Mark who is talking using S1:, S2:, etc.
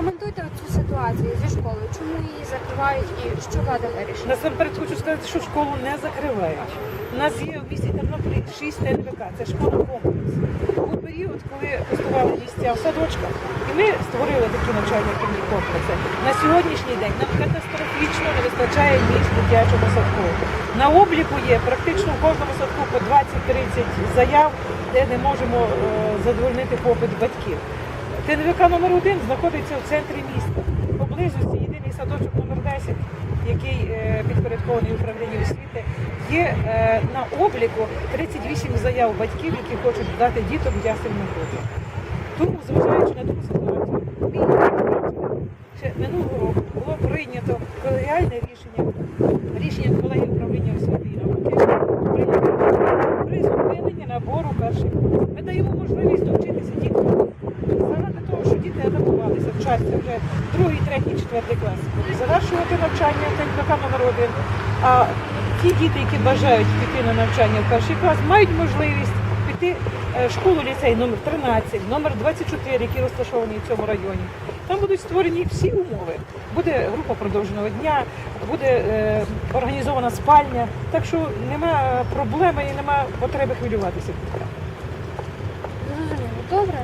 S1: Коментуйте цю ситуацію зі школою. Чому її закривають і що влада вирішила?
S2: Насамперед хочу сказати, що школу не закривають. У нас є в місті Тернополі 6 НВК, це школа комплекс. Був період, коли пустували місця в садочках, і ми створили такі навчальні комплекси. На сьогоднішній день нам катастрофічно не вистачає місць в дитячому садку. На обліку є практично в кожному садку по 20-30 заяв, де не можемо е, задовольнити попит батьків. ТНВК номер 1 знаходиться в центрі міста. Поблизості єдиний садочок номер 10, який е, підпорядкований управлінню освіти, є е, на обліку 38 заяв батьків, які хочуть дати діток в ясельну групу. Тому, зважаючи на таку ситуацію, ще минулого року було прийнято колегіальне рішення, рішення колеги управління освіти і науки, прийнято при зупиненні набору перших. Ми даємо можливість довчитися діткам. Заради того, що діти адаптувалися, вже другий, третій, четвертий клас, завершувати навчання в ТНК номер один. А ті діти, які бажають піти на навчання в перший клас, мають можливість піти е, в школу ліцей номер 13, номер 24, які розташовані в цьому районі. Там будуть створені всі умови. Буде група продовженого дня, буде е, організована спальня. Так що нема проблеми і нема потреби хвилюватися.
S1: Зрозуміло. Добре.